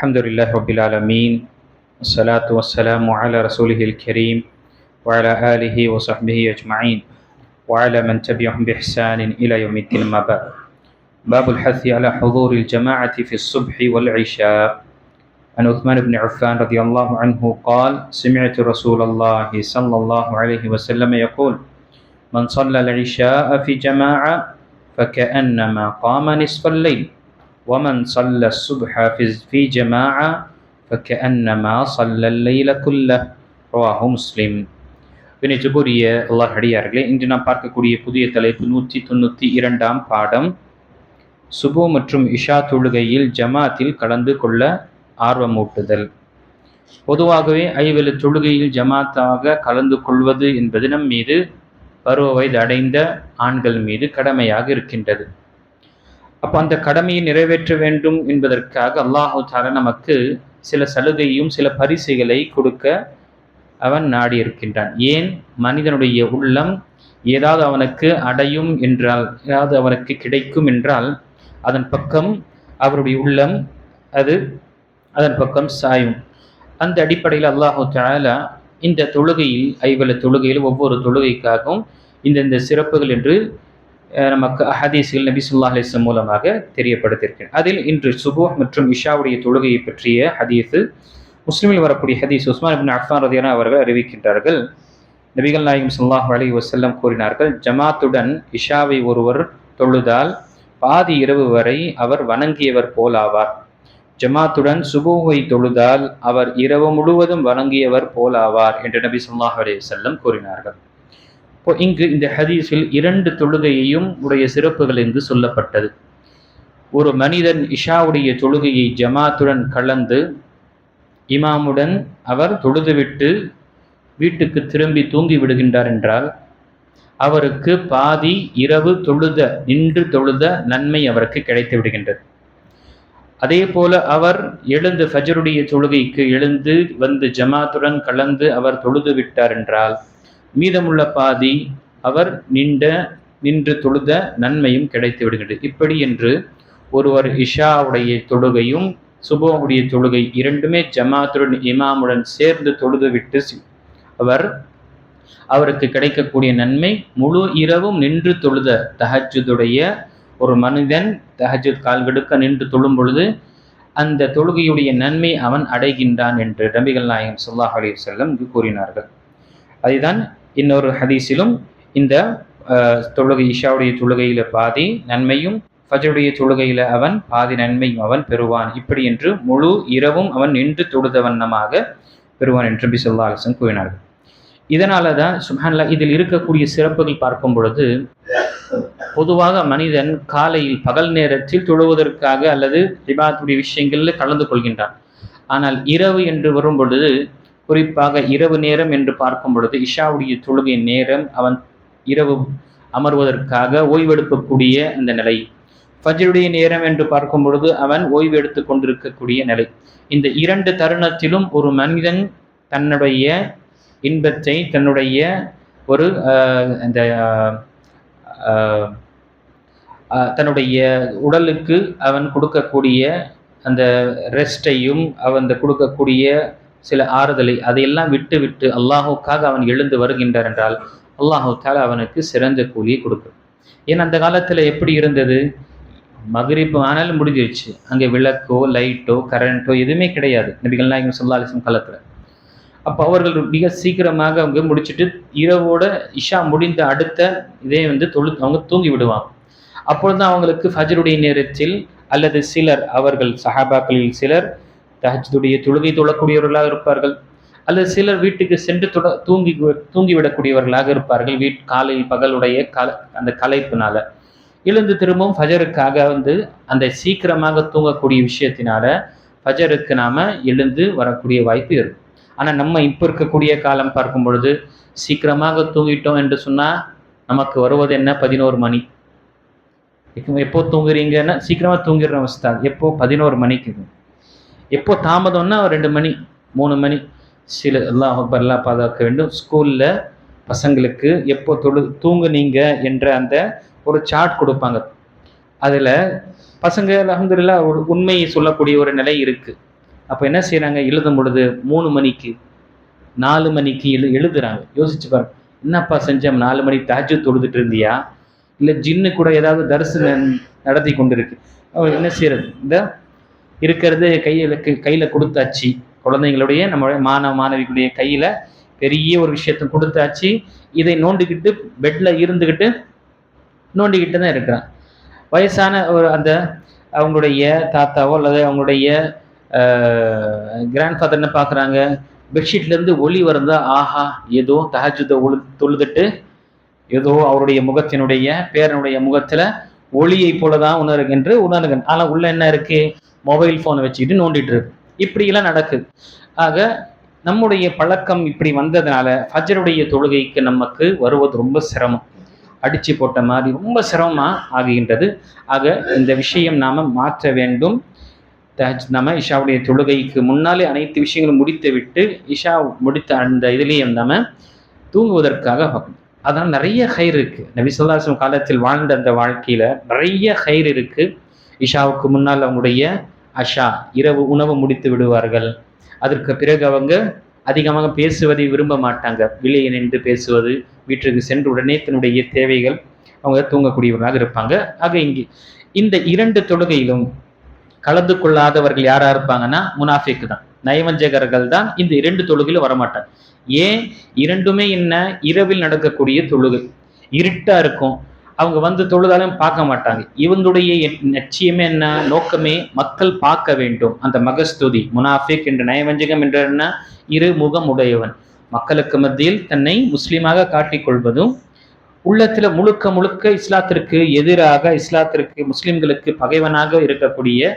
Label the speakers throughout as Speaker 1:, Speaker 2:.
Speaker 1: الحمد لله رب العالمين والصلاة والسلام على رسوله الكريم وعلى آله وصحبه أجمعين وعلى من تبعهم بإحسان إلى يوم الدين ما بعد. باب الحث على حضور الجماعة في الصبح والعشاء. عن عثمان بن عفان رضي الله عنه قال سمعت رسول الله صلى الله عليه وسلم يقول من صلى العشاء في جماعة فكأنما قام نصف الليل. ومن صلى الصبح في في جماعة فكأنما صلى الليل كله رواه مسلم வினைஜுபுரிய அல்லாஹ் அடியார்களே இன்று நாம் பார்க்கக்கூடிய புதிய தலைப்பு நூற்றி தொண்ணூற்றி இரண்டாம் பாடம் சுபு மற்றும் இஷா தொழுகையில் ஜமாத்தில் கலந்து கொள்ள ஆர்வமூட்டுதல் பொதுவாகவே ஐவெளு தொழுகையில் ஜமாத்தாக கலந்து கொள்வது என்பது நம் மீது பருவ வயது அடைந்த ஆண்கள் மீது கடமையாக இருக்கின்றது அப்போ அந்த கடமையை நிறைவேற்ற வேண்டும் என்பதற்காக அல்லாஹு தாலா நமக்கு சில சலுகையும் சில பரிசுகளை கொடுக்க அவன் நாடி இருக்கின்றான். ஏன்? மனிதனுடைய உள்ளம் ஏதாவது அவனுக்கு அடையும் என்றால் ஏதாவது அவனுக்கு கிடைக்கும் என்றால் அதன் பக்கம் அவருடைய உள்ளம் அது அதன் பக்கம் சாயும். அந்த அடிப்படையில் அல்லாஹு தாலா இந்த தொழுகையில் ஐவல தொழுகையில் ஒவ்வொரு தொழுகைக்காகவும் இந்தந்த சிறப்புகள் என்று நமக்கு ஹதீஸ்கள் நபி சுல்லா அலிஸ்லம் மூலமாக தெரியப்படுத்தியிருக்கிறேன் அதில் இன்று சுபூஹ் மற்றும் இஷாவுடைய தொழுகையை பற்றிய ஹதீஸு முஸ்லீமில் வரக்கூடிய ஹதீஸ் உஸ்மான் பின் அஃபான் ரதியான அவர்கள் அறிவிக்கின்றார்கள். நபிகள் நாயகம் சுல்லாஹ் அலி வசல்லம் கூறினார்கள் ஜமாத்துடன் இஷாவை ஒருவர் தொழுதால் பாதி இரவு வரை அவர் வணங்கியவர் போலாவார். ஜமாத்துடன் சுபூவை தொழுதால் அவர் இரவு முழுவதும் வணங்கியவர் போலாவார் என்று நபி சுல்லாஹ் அலி வல்லம் கூறினார்கள். இப்போ இங்கு இந்த ஹதீஸில் இரண்டு தொழுகையையும் உடைய சிறப்புகள் என்று சொல்லப்பட்டது. ஒரு மனிதன் இஷாவுடைய தொழுகையை ஜமாத்துடன் கலந்து இமாமுடன் அவர் தொழுதுவிட்டு வீட்டுக்கு திரும்பி தூங்கி விடுகின்றார் என்றால் அவருக்கு பாதி இரவு தொழுத நின்று தொழுத நன்மை அவருக்கு கிடைத்து விடுகின்றது. அதே போல அவர் எழுந்து ஃபஜருடைய தொழுகைக்கு எழுந்து வந்து ஜமாத்துடன் கலந்து அவர் தொழுது விட்டார் என்றால் மீதமுள்ள பாதி அவர் நின்ற நின்று தொழுத நன்மையும் கிடைத்து விடுகின்றது இப்படி என்று ஒருவர் இஷாவுடைய தொழுகையும் சுபோவுடைய தொழுகை இரண்டுமே ஜமாத்துடன் இமாமுடன் சேர்ந்து தொழுது விட்டு அவர் அவருக்கு கிடைக்கக்கூடிய நன்மை முழு இரவும் நின்று தொழுத தஹஜுடைய ஒரு மனிதன் தஹஜுத் கால்கெடுக்க நின்று தொழும் பொழுது அந்த தொழுகையுடைய நன்மை அவன் அடைகின்றான் என்று நபிகள் நாயகம் சொல்லாஹ் அலி செல்லம் கூறினார்கள். அதுதான் இன்னொரு ஹதீஸிலும் இந்த தொழுகை இஷாவுடைய தொழுகையில் பாதி நன்மையும் ஃபஜருடைய தொழுகையில் அவன் பாதி நன்மையும் அவன் பெறுவான். இப்படி என்று முழு இரவும் அவன் நின்று தொழுத வண்ணமாக பெறுவான் என்று நபி சொல்லா அலிசன் கூறினார்கள். இதனால தான் சுஹான்லா இதில் இருக்கக்கூடிய சிறப்புகள் பார்க்கும் பொழுது பொதுவாக மனிதன் காலையில் பகல் நேரத்தில் தொழுவதற்காக அல்லது திபாத்துடைய விஷயங்களில் கலந்து கொள்கின்றான். ஆனால் இரவு என்று வரும் பொழுது குறிப்பாக இரவு நேரம் என்று பார்க்கும் பொழுது இஷாவுடைய தொழுகை நேரம் அவன் இரவு அமர்வதற்காக ஓய்வெடுக்கக்கூடிய அந்த நிலை. ஃபஜருடைய நேரம் என்று பார்க்கும் பொழுது அவன் ஓய்வெடுத்து கொண்டிருக்கக்கூடிய நிலை. இந்த இரண்டு தருணத்திலும் ஒரு மனிதன் தன்னுடைய இன்பத்தை தன்னுடைய ஒரு அந்த தன்னுடைய உடலுக்கு அவன் கொடுக்கக்கூடிய அந்த ரெஸ்டையும் அவன் கொடுக்கக்கூடிய சில ஆறுதலை அதையெல்லாம் விட்டு விட்டு அல்லாஹுக்காக அவன் எழுந்து வருகின்றார் என்றால் அல்லாஹுக்காக அவனுக்கு சிறந்த கூலியை கொடுக்கும். ஏன்னா அந்த காலத்தில் எப்படி இருந்தது? மகரிப்பு ஆனாலும் முடிஞ்சிருச்சு. அங்கே விளக்கோ லைட்டோ கரண்ட்டோ எதுவுமே கிடையாது. நபிகள் நாயகம் சொல்லா அலிசம் காலத்தில். அப்போ அவர்கள் மிக சீக்கிரமாக அவங்க முடிச்சுட்டு இரவோட இஷா முடிந்த அடுத்த இதே வந்து தொழு அவங்க தூங்கி விடுவாங்க. அப்பொழுது அவங்களுக்கு ஃபஜருடைய நேரத்தில் அல்லது சிலர் அவர்கள் சஹாபாக்களில் சிலர் தஹஜுடைய தொழுகை தொழக்கூடியவர்களாக இருப்பார்கள். அல்லது சிலர் வீட்டுக்கு சென்று தொட தூங்கி தூங்கிவிடக்கூடியவர்களாக இருப்பார்கள். வீட் காலையில் பகலுடைய கல அந்த கலைப்பினால. எழுந்து திரும்பவும் ஃபஜருக்காக வந்து அந்த சீக்கிரமாக தூங்கக்கூடிய விஷயத்தினால ஃபஜருக்கு நாம் எழுந்து வரக்கூடிய வாய்ப்பு இருக்கும் ஆனால் நம்ம இப்போ இருக்கக்கூடிய காலம் பார்க்கும் பொழுது சீக்கிரமாக தூங்கிட்டோம் என்று சொன்னால் நமக்கு வருவது என்ன? பதினோரு மணி. எப்போ தூங்குறீங்கன்னா சீக்கிரமாக தூங்கிடுற அவஸ்தா. எப்போ? பதினோரு மணிக்கு. எப்போ தாமதம்னா ரெண்டு மணி மூணு மணி. சில எல்லாம் எல்லாம் பாதுகாக்க வேண்டும். ஸ்கூலில் பசங்களுக்கு எப்போ தொழு தூங்குனீங்க என்ற அந்த ஒரு சார்ட் கொடுப்பாங்க. அதில் பசங்க அலமதுல்லா ஒரு உண்மையை சொல்லக்கூடிய ஒரு நிலை இருக்குது அப்போ என்ன செய்கிறாங்க எழுதும் பொழுது மூணு மணிக்கு நாலு மணிக்கு எழு எழுதுறாங்க. யோசிச்சு பாருங்க. என்னப்பா செஞ்சோம் நாலு மணிக்கு தாஜு தொழுதுட்டு இருந்தியா? இல்லை ஜின்னு கூட ஏதாவது தரிசனம் நடத்தி கொண்டு இருக்கு அவர் என்ன செய்யறது இந்த இருக்கிறது கையில் கையில் கொடுத்தாச்சு. குழந்தைங்களுடைய நம்மளுடைய மாணவ மாணவிகளுடைய கையில் பெரிய ஒரு விஷயத்தை கொடுத்தாச்சு. இதை நோண்டிக்கிட்டு பெட்டில் இருந்துக்கிட்டு நோண்டிக்கிட்டு தான் இருக்கிறான். வயசான ஒரு அந்த அவங்களுடைய தாத்தாவோ அல்லது அவங்களுடைய கிராண்ட் ஃபாதர் என்ன பார்க்குறாங்க பெட்ஷீட்லேருந்து ஒளி வருந்தா ஆஹா ஏதோ தஹஜுத ஒழு தொழுதுட்டு ஏதோ அவருடைய முகத்தினுடைய பேரனுடைய முகத்தில் ஒளியை போல தான் உணருகின்ற உணர்கின்ற ஆனால் உள்ள என்ன இருக்கு? மொபைல் ஃபோனை வச்சுக்கிட்டு நோண்டிட்டு இருக்கு. இப்படியெல்லாம் நடக்குது ஆக நம்முடைய பழக்கம் இப்படி வந்ததுனால ஃபஜருடைய தொழுகைக்கு நமக்கு வருவது ரொம்ப சிரமம். அடித்து போட்ட மாதிரி ரொம்ப சிரமமாக ஆகுகின்றது ஆக இந்த விஷயம் நாம் மாற்ற வேண்டும். தஹஜ் நம்ம இஷாவுடைய தொழுகைக்கு முன்னாலே அனைத்து விஷயங்களும் முடித்து விட்டு இஷா முடித்த அந்த இதுலேயே நம்ம தூங்குவதற்காக பார்க்கணும். அதனால் நிறைய ஹைர் இருக்குது நபி சொல்லாசம் காலத்தில் வாழ்ந்த அந்த வாழ்க்கையில் நிறைய ஹைர் இருக்குது இஷாவுக்கு முன்னால் அவங்களுடைய அஷா இரவு உணவு முடித்து விடுவார்கள். அதற்கு பிறகு அவங்க அதிகமாக பேசுவதை விரும்ப மாட்டாங்க. வெளியே நின்று பேசுவது வீட்டுக்கு சென்று உடனே தன்னுடைய தேவைகள் அவங்க தூங்கக்கூடியவர்களாக இருப்பாங்க. ஆக இங்கே இந்த இரண்டு தொழுகையிலும் கலந்து கொள்ளாதவர்கள் யாரா இருப்பாங்கன்னா முனாஃபிக்கு தான். நயவஞ்சகர்கள் தான் இந்த இரண்டு தொழுகையிலும் வரமாட்டாங்க. ஏன்? இரண்டுமே என்ன? இரவில் நடக்கக்கூடிய தொழுகை. இருட்டா இருக்கும். அவங்க வந்து தொழுதாலும் பார்க்க மாட்டாங்க. இவங்களுடைய லட்சியமே என்ன? நோக்கமே மக்கள் பார்க்க வேண்டும். அந்த மகஸ்துதி முனாஃபிக் என்ற நயவஞ்சகம் என்ற என்ன? இரு முகம் உடையவன். மக்களுக்கு மத்தியில் தன்னை முஸ்லீமாக காட்டிக்கொள்வதும் உள்ளத்தில் முழுக்க முழுக்க இஸ்லாத்திற்கு எதிராக இஸ்லாத்திற்கு முஸ்லிம்களுக்கு பகைவனாக இருக்கக்கூடிய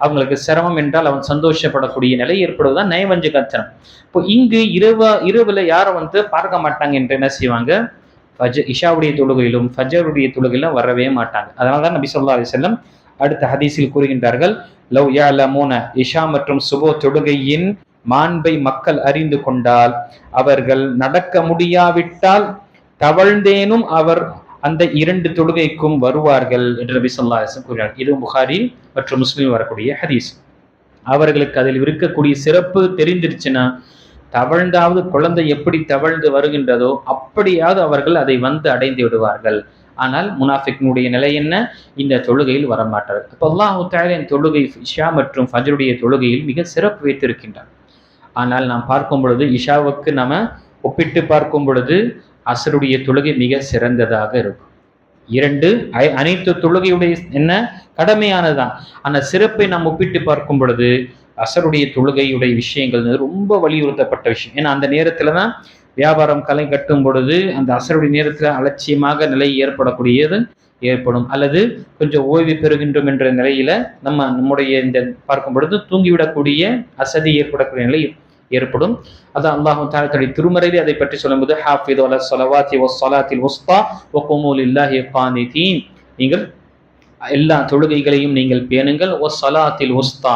Speaker 1: அவங்களுக்கு சிரமம் என்றால் அவன் சந்தோஷப்படக்கூடிய நிலை ஏற்படுவதுதான் நயவஞ்சகத்தனம். இப்போ இங்கு இரவா இரவுல யாரும் வந்து பார்க்க மாட்டாங்க என்று என்ன செய்வாங்க? ஃபஜ் இஷாவுடைய தொழுகையிலும் ஃபஜருடைய தொழுகையிலும் வரவே மாட்டாங்க. அதனால தான் நபி சொல்லா அலிசல்லம் அடுத்த ஹதீஸில் கூறுகின்றார்கள் லவ் யாலமூன இஷா மற்றும் சுபோ தொழுகையின் மாண்பை மக்கள் அறிந்து கொண்டால் அவர்கள் நடக்க முடியாவிட்டால் தவழ்ந்தேனும் அவர் அந்த இரண்டு தொழுகைக்கும் வருவார்கள் என்று நபி சொல்லா அலிஸ்லம் கூறினார் இது புகாரி மற்றும் முஸ்லீம் வரக்கூடிய ஹதீஸ். அவர்களுக்கு அதில் இருக்கக்கூடிய சிறப்பு தெரிந்திருச்சுன்னா தவழ்ந்தாவது குழந்தை எப்படி தவழ்ந்து வருகின்றதோ அப்படியாவது அவர்கள் அதை வந்து அடைந்து விடுவார்கள். ஆனால் முனாஃபிக்னுடைய நிலை என்ன? இந்த தொழுகையில் வரமாட்டார் அப்போ அல்லாஹு தாலின் தொழுகை இஷா மற்றும் ஃபஜருடைய தொழுகையில் மிக சிறப்பு வைத்திருக்கின்றார் ஆனால் நாம் பார்க்கும் பொழுது இஷாவுக்கு நம்ம ஒப்பிட்டு பார்க்கும் பொழுது அசருடைய தொழுகை மிக சிறந்ததாக இருக்கும். இரண்டு அனைத்து தொழுகையுடைய என்ன? கடமையானதுதான். அந்த சிறப்பை நாம் ஒப்பிட்டு பார்க்கும் பொழுது அசருடைய தொழுகையுடைய விஷயங்கள் ரொம்ப வலியுறுத்தப்பட்ட விஷயம். ஏன்னா அந்த நேரத்தில் தான் வியாபாரம் களை கட்டும் பொழுது அந்த அசருடைய நேரத்தில் அலட்சியமாக நிலை ஏற்படக்கூடியது ஏற்படும். அல்லது கொஞ்சம் ஓய்வு பெறுகின்றோம் என்ற நிலையில நம்ம நம்முடைய இந்த பார்க்கும் பொழுது தூங்கிவிடக்கூடிய அசதி ஏற்படக்கூடிய நிலை ஏற்படும். அதான் அல்லாஹு தாலத்துடைய திருமறையில் அதை பற்றி சொல்லும்போது ஹாஃபிது அல சலவாத்தி ஒ சலாத்தில் ஒஸ்தா ஒ கொமூல் இல்லாஹி கானிதீன் நீங்கள் எல்லா தொழுகைகளையும் நீங்கள் பேணுங்கள். ஒ சலாத்தில் ஒஸ்தா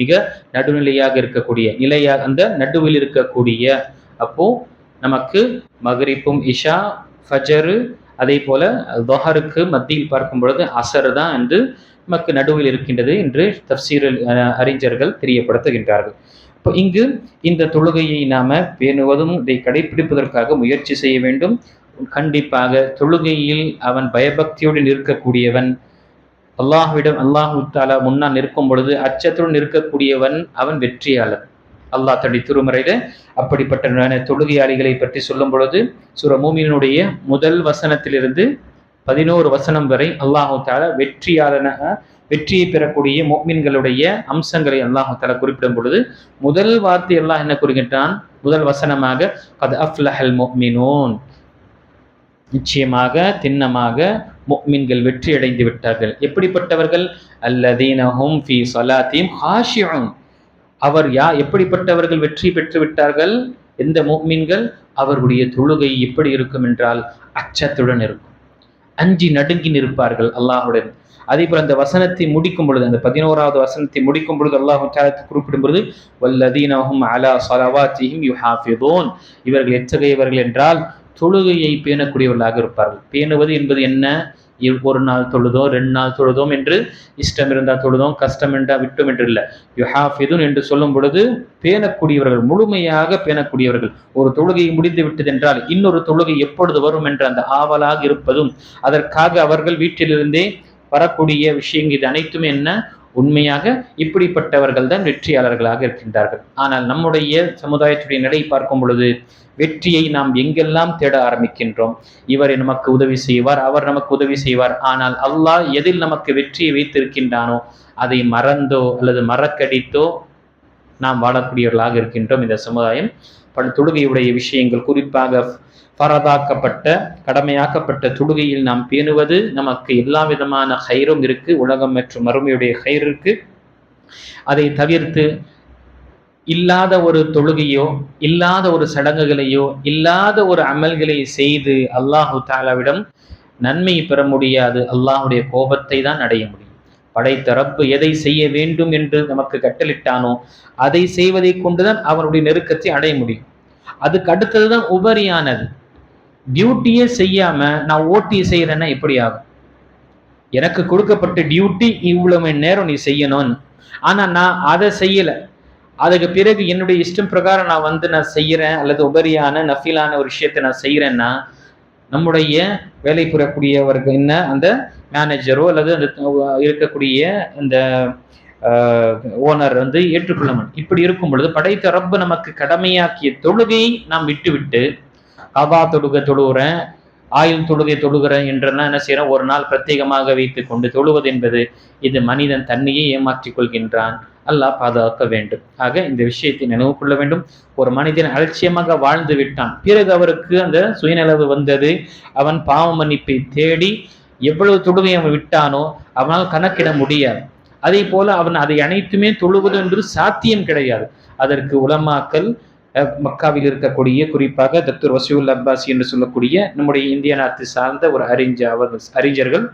Speaker 1: மிக நடுநிலையாக இருக்கக்கூடிய நிலையாக அந்த நடுவில் இருக்கக்கூடிய அப்போ நமக்கு மகரிப்பும் இஷா ஃபஜரு அதே போல தொஹருக்கு மத்தியில் பார்க்கும் பொழுது அசர் தான் என்று நமக்கு நடுவில் இருக்கின்றது என்று தப்சீரல் அறிஞர்கள் தெரியப்படுத்துகின்றார்கள். இப்போ இங்கு இந்த தொழுகையை நாம பேணுவதும் இதை கடைபிடிப்பதற்காக முயற்சி செய்ய வேண்டும். கண்டிப்பாக தொழுகையில் அவன் பயபக்தியோடு இருக்கக்கூடியவன் அல்லாஹுவிடம் அல்லாஹு தாலா முன்னால் நிற்கும் பொழுது அச்சத்துடன் நிற்கக்கூடியவன் அவன் வெற்றியாளர் அல்லாஹ் தன்னுடைய திருமறையில அப்படிப்பட்ட தொழுகையாளிகளை பற்றி சொல்லும் பொழுது சுர மூமியினுடைய முதல் வசனத்திலிருந்து பதினோரு வசனம் வரை அல்லாஹு தாலா வெற்றியாளனாக வெற்றியை பெறக்கூடிய மோமின்களுடைய அம்சங்களை அல்லாஹு தாலா குறிப்பிடும் பொழுது முதல் வார்த்தை அல்லாஹ் என்ன குறிக்கின்றான் முதல் வசனமாக கத் அஃப்லஹல் மோமினோன். நிச்சயமாக திண்ணமாக முக்மின்கள் வெற்றி அடைந்து விட்டார்கள். எப்படிப்பட்டவர்கள்? அல்லதீனஹும் ஃபி சலாத்தீம் ஹாஷியும் அவர் யா எப்படிப்பட்டவர்கள் வெற்றி பெற்று விட்டார்கள்? எந்த முக்மின்கள்? அவருடைய தொழுகை எப்படி இருக்கும் என்றால் அச்சத்துடன் இருக்கும். அஞ்சி நடுங்கி நிற்பார்கள் அல்லாஹுடன் அதே போல் அந்த வசனத்தை முடிக்கும் பொழுது அந்த பதினோராவது வசனத்தை முடிக்கும் பொழுது அல்லாஹு தாலத்தை குறிப்பிடும் பொழுது வல்லதீனஹும் அலா சலவாத்திஹிம் யுஹாஃபிதோன். இவர்கள் எத்தகையவர்கள் என்றால் தொழுகையை பேணக்கூடியவர்களாக இருப்பார்கள். பேணுவது என்பது என்ன? ஒரு நாள் தொழுதோம் ரெண்டு நாள் தொழுதோம் என்று இஷ்டம் இருந்தால் தொழுதோம் கஷ்டம் என்றால் விட்டோம் என்று இல்லை. யுஹாஃபிதுன் என்று சொல்லும் பொழுது பேணக்கூடியவர்கள் முழுமையாக பேணக்கூடியவர்கள். ஒரு தொழுகை முடிந்து விட்டது என்றால் இன்னொரு தொழுகை எப்பொழுது வரும் என்ற அந்த ஆவலாக இருப்பதும் அதற்காக அவர்கள் வீட்டிலிருந்தே வரக்கூடிய விஷயங்கள் இது அனைத்துமே என்ன? உண்மையாக இப்படிப்பட்டவர்கள் தான் வெற்றியாளர்களாக இருக்கின்றார்கள். ஆனால் நம்முடைய சமுதாயத்துடைய நிலை பார்க்கும் பொழுது வெற்றியை நாம் எங்கெல்லாம் தேட ஆரம்பிக்கின்றோம்? இவர் நமக்கு உதவி செய்வார் அவர் நமக்கு உதவி செய்வார். ஆனால் அல்லாஹ் எதில் நமக்கு வெற்றியை வைத்திருக்கின்றானோ அதை மறந்தோ அல்லது மறக்கடித்தோ நாம் வாழக்கூடியவர்களாக இருக்கின்றோம். இந்த சமுதாயம் பல தொழுகையுடைய விஷயங்கள் குறிப்பாக பரதாக்கப்பட்ட கடமையாக்கப்பட்ட தொழுகையில் நாம் பேணுவது நமக்கு எல்லா விதமான ஹைரும் இருக்கு உலகம் மற்றும் மறுமையுடைய ஹைர் இருக்கு. அதை தவிர்த்து இல்லாத ஒரு தொழுகையோ இல்லாத ஒரு சடங்குகளையோ இல்லாத ஒரு அமல்களை செய்து அல்லாஹு தாலாவிடம் நன்மை பெற முடியாது. அல்லாஹுடைய கோபத்தை தான் அடைய முடியும். படைத்த ரப்பு எதை செய்ய வேண்டும் என்று நமக்கு கட்டளிட்டானோ அதை செய்வதை கொண்டுதான் அவனுடைய நெருக்கத்தை அடைய முடியும். அதுக்கு அடுத்ததுதான் உபரியானது. டியூட்டியே செய்யாம நான் ஓட்டி செய்யறேன்னா எப்படி ஆகும் எனக்கு கொடுக்கப்பட்ட டியூட்டி இவ்வளவு மணி நேரம் நீ செய்யணும்னு. ஆனா நான் அதை செய்யல. அதுக்கு பிறகு என்னுடைய இஷ்டம் பிரகாரம் நான் வந்து நான் செய்யறேன் அல்லது உபரியான நஃபிலான ஒரு விஷயத்தை நான் செய்யறேன்னா நம்முடைய வேலை புறக்கூடியவர்கள் என்ன? அந்த மேனேஜரோ அல்லது அந்த இருக்கக்கூடிய அந்த ஓனர் வந்து ஏற்றுக்கொள்ள இப்படி இருக்கும் பொழுது படைத்த ரப்பு நமக்கு கடமையாக்கிய தொழுகையை நாம் விட்டுவிட்டு கபா தொழுகை தொழுகிறேன் ஆயுள் தொழுகை தொழுகிறேன் என்றெல்லாம் என்ன செய்யறோம் ஒரு நாள் பிரத்யேகமாக வைத்து கொண்டு தொழுவது என்பது இது மனிதன் தன்னையே ஏமாற்றிக் கொள்கின்றான். அல்லாஹ் பாதுகாக்க வேண்டும். ஆக இந்த விஷயத்தை நினைவு கொள்ள வேண்டும். ஒரு மனிதன் அலட்சியமாக வாழ்ந்து விட்டான். பிறகு அவருக்கு அந்த சுயநலவு வந்தது. அவன் பாவ மன்னிப்பை தேடி எவ்வளவு தொழுகை அவன் விட்டானோ அவனால் கணக்கிட முடியாது. அதே போல அவன் அதை அனைத்துமே தொழுவது என்று சாத்தியம் கிடையாது. அதற்கு உலமாக்கல் மக்காவில் இருக்கக்கூடிய குறிப்பாக தத்துர் வசூல் அப்பாசி என்று சொல்லக்கூடிய நம்முடைய இந்திய நாட்டு சார்ந்த ஒரு அறிஞர் அவர்கள் அறிஞர்கள்.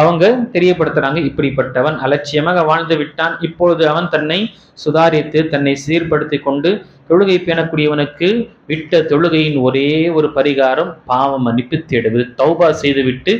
Speaker 1: அவங்க தெரியப்படுத்துறாங்க இப்படிப்பட்டவன் அலட்சியமாக வாழ்ந்து விட்டான். இப்பொழுது அவன் தன்னை சுதாரித்து தன்னை சீர்படுத்தி கொண்டு தொழுகை பேணக்கூடியவனுக்கு விட்ட தொழுகையின் ஒரே ஒரு பரிகாரம் பாவம் மன்னிப்பு தேடுவது. தௌபா செய்துவிட்டு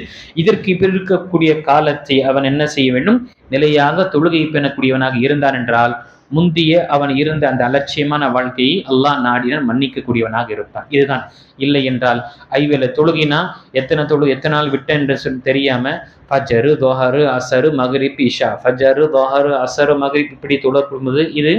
Speaker 1: இதற்கு இருக்கக்கூடிய காலத்தை அவன் என்ன செய்ய வேண்டும்? நிலையாக தொழுகை பேணக்கூடியவனாக இருந்தான் என்றால் முந்திய அவன் இருந்த அந்த அலட்சியமான வாழ்க்கையை அல்லாஹ் நாடினால் மன்னிக்கக்கூடியவனாக இருப்பான். இதுதான். இல்லை என்றால் ஐவேல தொழுகினா எத்தனை தொழு எத்தனை நாள் விட்டேன் என்று சொல்லி தெரியாம ஃபஜரு தோஹரு அசரு மகரிப் இஷா. ஃபஜரு தோஹரு அசரு மகரிப் இப்படி தொழப்படும்போது இது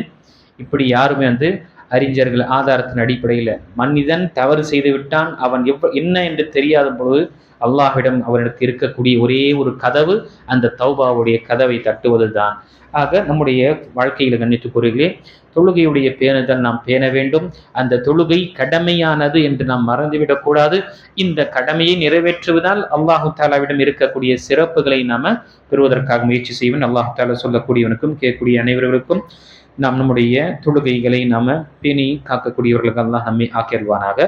Speaker 1: இப்படி யாருமே வந்து அறிஞர்கள் ஆதாரத்தின் அடிப்படையில் மனிதன் தவறு செய்து விட்டான் அவன் எவ் என்ன என்று தெரியாத பொழுது அல்லாஹ்விடம் அவனுக்கு இருக்கக்கூடிய ஒரே ஒரு கதவு அந்த தௌபாவுடைய கதவை தட்டுவது தான் ஆக நம்முடைய வாழ்க்கையில் கண்ணித்து கூறுகளே தொழுகையுடைய பேணுதல் நாம் பேண வேண்டும். அந்த தொழுகை கடமையானது என்று நாம் மறந்துவிடக்கூடாது இந்த கடமையை நிறைவேற்றுவதால் அல்லாஹு தாலாவிடம் இருக்கக்கூடிய சிறப்புகளை நாம பெறுவதற்காக முயற்சி செய்வேன். அல்லாஹு தாலா சொல்லக்கூடியவனுக்கும் கேட்கக்கூடிய அனைவர்களுக்கும். நாம் நம்முடைய தொழுகைகளை நாம் பேணி காக்கக்கூடியவர்களுக்கு அல்லாஹ் நம்மை ஆக்கிடுவானாக